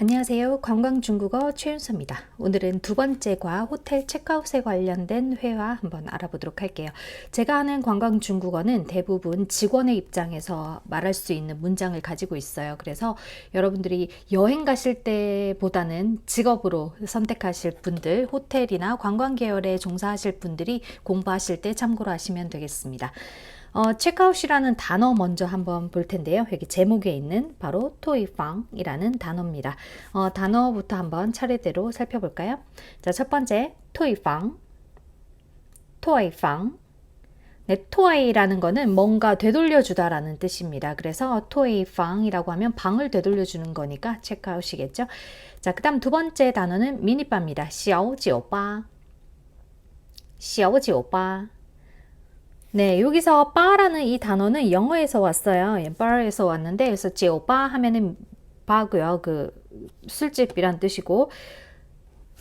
안녕하세요. 관광 중국어 최윤서입니다. 오늘은 두 번째 과 호텔 체크아웃에 관련된 회화 한번 알아보도록 할게요. 제가 하는 관광 중국어는 대부분 직원의 입장에서 말할 수 있는 문장을 가지고 있어요. 그래서 여러분들이 여행 가실 때보다는 직업으로 선택하실 분들, 호텔이나 관광 계열에 종사하실 분들이 공부하실 때 참고로 하시면 되겠습니다. 어, 체크아웃이라는 단어 먼저 한번 볼 텐데요. 여기 제목에 있는 바로 토이팡이라는 단어입니다. 어, 단어부터 한번 차례대로 살펴볼까요? 자, 첫 번째 토이팡, 토이팡. 네, 토이라는 거는 뭔가 되돌려주다라는 뜻입니다. 그래서 토이팡이라고 하면 방을 되돌려주는 거니까 체크아웃이겠죠. 자, 그 다음 두 번째 단어는 미니바입니다. 시오지 오빠, 시오지 오빠. 네, 여기서 바라는 이 단어는 영어에서 왔어요. 예, 바에서 왔는데 그래서 지오 바 하면은 바고요. 그 술집이란 뜻이고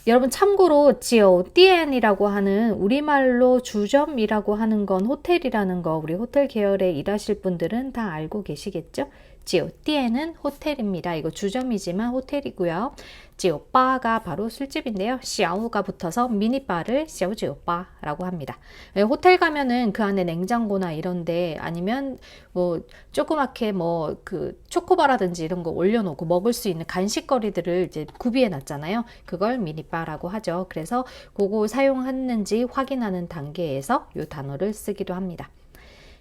여러분 참고로 지오 디엔이라고 하는 우리말로 주점이라고 하는 건 호텔이라는 거 우리 호텔 계열에 일하실 분들은 다 알고 계시겠죠? 지오 띠에는 호텔입니다. 이거 주점이지만 호텔이고요. 지오빠가 바로 술집인데요. 시아우가 붙어서 미니바를 시아우지오빠라고 합니다. 예, 호텔 가면은 그 안에 냉장고나 이런데 아니면 뭐 조그맣게 뭐 그 초코바라든지 이런 거 올려놓고 먹을 수 있는 간식거리들을 이제 구비해 놨잖아요. 그걸 미니바라고 하죠. 그래서 그거 사용했는지 확인하는 단계에서 이 단어를 쓰기도 합니다.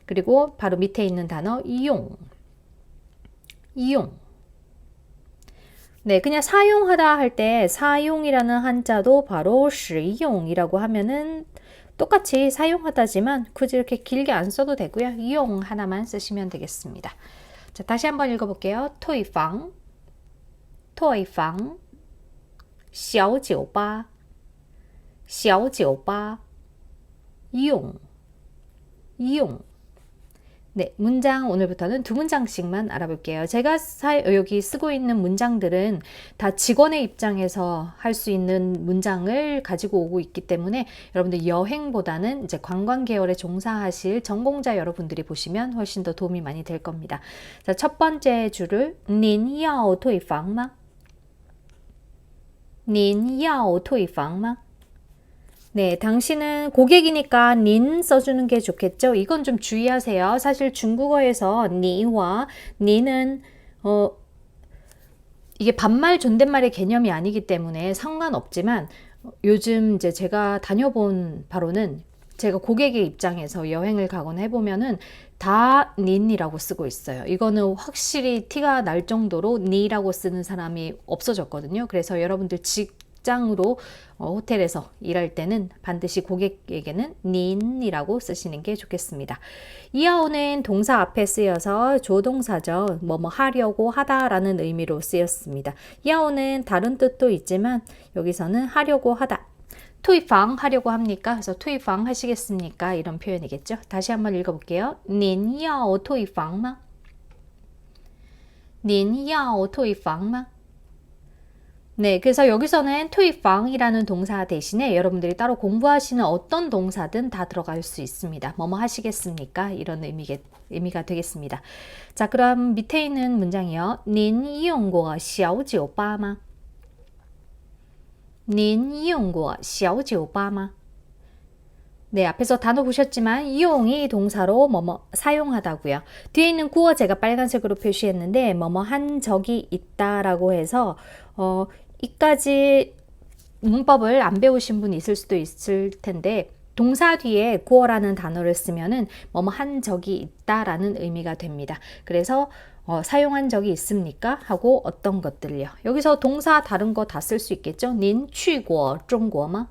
그리고 바로 밑에 있는 단어 이용 이용. 네, 그냥 사용하다 할 때 사용이라는 한자도 바로 使用이라고 하면은 똑같이 사용하다지만 굳이 이렇게 길게 안 써도 되고요. 이용 하나만 쓰시면 되겠습니다. 자, 다시 한번 읽어볼게요. 토이팡, 토이팡, 小酒吧, 小酒吧, 이용, 이용. 네, 문장 오늘부터는 두 문장씩만 알아볼게요. 제가 사, 여기 쓰고 있는 문장들은 다 직원의 입장에서 할 수 있는 문장을 가지고 오고 있기 때문에 여러분들 여행보다는 이제 관광 계열에 종사하실 전공자 여러분들이 보시면 훨씬 더 도움이 많이 될 겁니다. 자, 첫 번째 줄을 您要退房吗?您要退房吗? 네, 당신은 고객이니까 닌 써주는 게 좋겠죠. 이건 좀 주의하세요. 사실 중국어에서 니와 니는 어 이게 반말 존댓말의 개념이 아니기 때문에 상관없지만 요즘 이제 제가 다녀본 바로는 제가 고객의 입장에서 여행을 가거나 해보면은 다 닌이라고 쓰고 있어요. 이거는 확실히 티가 날 정도로 니라고 쓰는 사람이 없어졌거든요. 그래서 여러분들 직 직장으로 어, 호텔에서 일할 때는 반드시 고객에게는 닌이라고 쓰시는 게 좋겠습니다. 이하오는 동사 앞에 쓰여서 조동사죠. 뭐뭐 하려고 하다라는 의미로 쓰였습니다. 이하오는 다른 뜻도 있지만 여기서는 하려고 하다. 투입방 하려고 합니까? 그래서 투입방 하시겠습니까? 이런 표현이겠죠. 다시 한번 읽어볼게요. 您要退房吗?您要退房吗? 네, 그래서 여기서는 투입방이라는 동사 대신에 여러분들이 따로 공부하시는 어떤 동사든 다 들어갈 수 있습니다. 뭐뭐 하시겠습니까? 이런 의미게, 의미가 되겠습니다. 자, 그럼 밑에 있는 문장이요. 您用过小酒吧吗?您用过小酒吧吗? 네, 앞에서 단어 보셨지만 이용이 동사로 뭐뭐 사용하다고요. 뒤에 있는 구어 제가 빨간색으로 표시했는데 뭐뭐 한 적이 있다라고 해서 어 이까지 문법을 안 배우신 분이 있을 수도 있을 텐데 동사 뒤에 구어라는 단어를 쓰면은 뭐뭐 한 적이 있다라는 의미가 됩니다. 그래서 어, 사용한 적이 있습니까? 하고 어떤 것들요. 여기서 동사 다른 거 다 쓸 수 있겠죠? 닌 취고 중국마?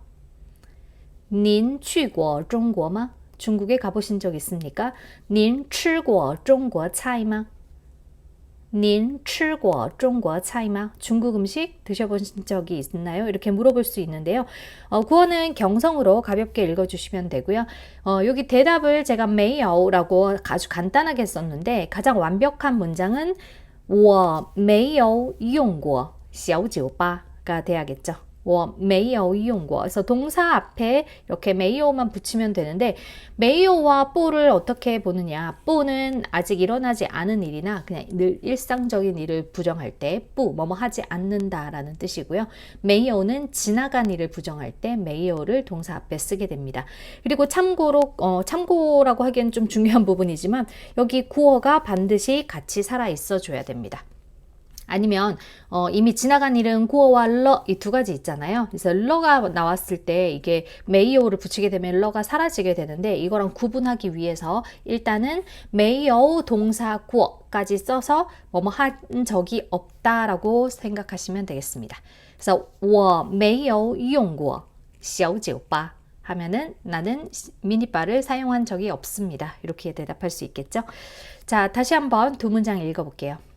닌 취고 중국마? 중국에 가보신 적 있습니까? 닌 취고 중국 차이마? 吗? 您吃过中国菜吗? 중국 음식 드셔보신 적이 있나요? 이렇게 물어볼 수 있는데요. 어, 구어는 경성으로 가볍게 읽어주시면 되고요. 어, 여기 대답을 제가 메이어라고 아주 간단하게 썼는데 가장 완벽한 문장은 我没有用过小酒吧가 돼야겠죠. 我 메이어 이용고. 그래서 동사 앞에 이렇게 메이어만 붙이면 되는데 메이어와 뽀를 어떻게 보느냐? 뽀는 아직 일어나지 않은 일이나 그냥 늘 일상적인 일을 부정할 때 뿌, 뭐뭐 하지 않는다라는 뜻이고요. 메이어는 지나간 일을 부정할 때 메이어를 동사 앞에 쓰게 됩니다. 그리고 참고로 어, 참고라고 하기엔 좀 중요한 부분이지만 여기 구어가 반드시 같이 살아 있어 줘야 됩니다. 아니면 어, 이미 지나간 일은 구어와 러 이 두 가지 있잖아요. 그래서 러가 나왔을 때 이게 메이오를 붙이게 되면 러가 사라지게 되는데 이거랑 구분하기 위해서 일단은 메이오 동사 구어까지 써서 뭐뭐 한 적이 없다라고 생각하시면 되겠습니다. 그래서 我没有用过小酒吧 하면은 나는 미니바를 사용한 적이 없습니다. 이렇게 대답할 수 있겠죠? 자, 다시 한번 두 문장 읽어볼게요.